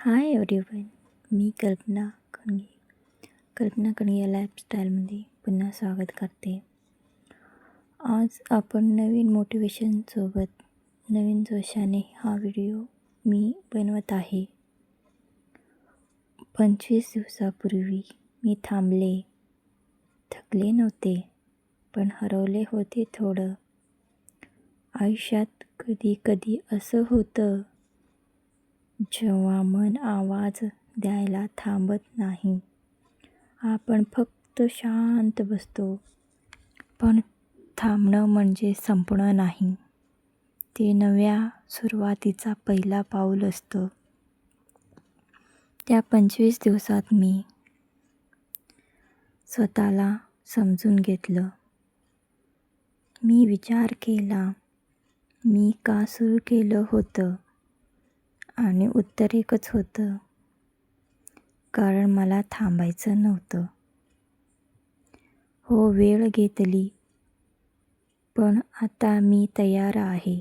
Hi everyone मी कल्पना कणगे. कल्पना कणगे या लाईफस्टाईलमध्ये पुन्हा स्वागत करते. आज आपण नवीन मोटिवेशनसोबत नवीन जोशाने हा व्हिडिओ मी बनवत आहे. पंचवीस दिवसापूर्वी मी थांबले. थकले नव्हते पण हरवले होते थोडं. आयुष्यात कधी कधी असं होतं जेव्हा मन आवाज द्यायला थांबत नाही. आपण फक्त शांत बसतो. पण थांबणं म्हणजे संपणं नाही. ते नव्या सुरुवातीचा पहिला पाऊल असतं. त्या पंचवीस दिवसात मी स्वतःला समजून घेतलं. मी विचार केला मी का सुरू केलं होतं? आणि उत्तर एकच होतं. कारण मला थांबायचं नव्हतं. हो वेळ घेतली. पण आता मी तयार आहे.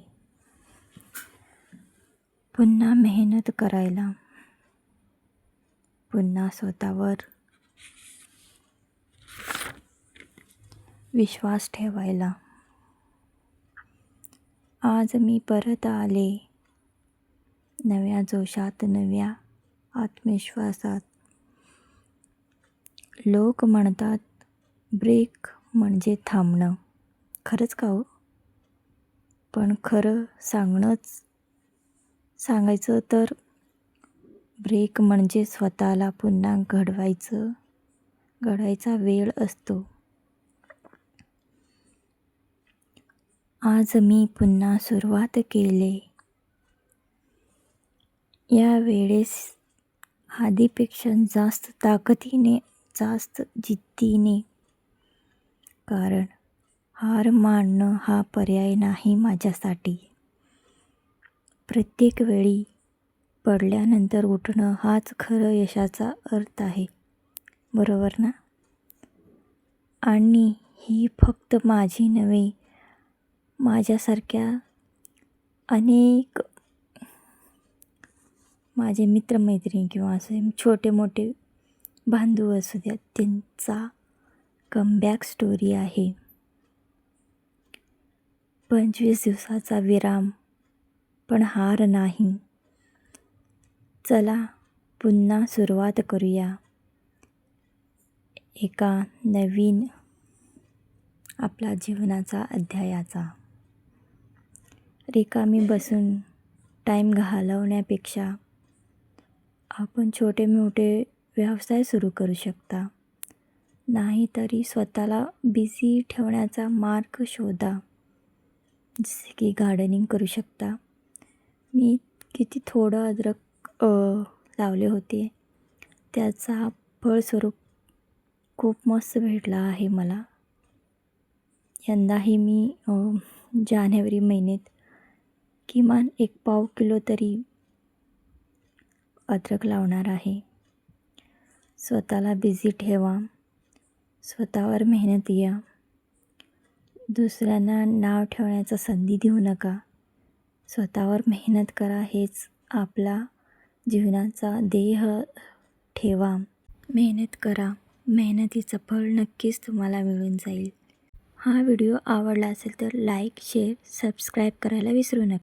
पुन्हा मेहनत करायला. पुन्हा स्वतःवर विश्वास ठेवायला. आज मी परत आले. नव्या जोशात नव्या आत्मविश्वासात. लोक म्हणतात ब्रेक म्हणजे थांबणं. खरंच का हो? पण खरं सांगणंच सांगायचं तर ब्रेक म्हणजे स्वतःला पुन्हा घडवायचं घडायचा वेळ असतो. आज मी पुन्हा सुरुवात केले. या वेळेस आधीपेक्षा जास्त ताकदीने जास्त जिद्दीने. कारण हार मानणं हा पर्याय नाही माझ्यासाठी. प्रत्येक वेळी पडल्यानंतर उठणं हाच खरं यशाचा अर्थ आहे. बरोबर ना? आणि ही फक्त माझी नव्हे माझ्यासारख्या अनेक माझे मित्रमैत्रिणी किंवा असे छोटे मोठे बांधव असू द्या त्यांचा कमबॅक स्टोरी आहे. पंचवीस दिवसाचा विराम पण हार नाही. चला पुन्हा सुरुवात करूया. एका नवीन आपला जीवनाचा अध्यायाचा. रिकामी बसून टाईम घालवण्यापेक्षा आपण छोटे मोठे व्यवसाय सुरू करू शकता. नाहीतरी स्वतःला बिझी ठेवण्याचा मार्ग शोधा. जसे की गार्डनिंग करू शकता. मी किती थोडं अद्रक लावले होते. त्याचा फळस्वरूप खूप मस्त भेटला आहे मला. यंदाही मी जानेवारी महिन्यात किमान एक पाव किलो तरी अद्रक लावणार आहे. स्वतःला बिझी ठेवा. स्वतःवर मेहनत या. दुसऱ्यांना नाव ठेवण्याचा संधी देऊ नका. स्वतःवर मेहनत करा हेच आपला जीवनाचा देह ठेवा. मेहनत करा. मेहनतीचं फळ नक्कीच तुम्हाला मिळून जाईल. हा व्हिडिओ आवडला असेल तर लाईक शेअर सबस्क्राईब करायला विसरू नका.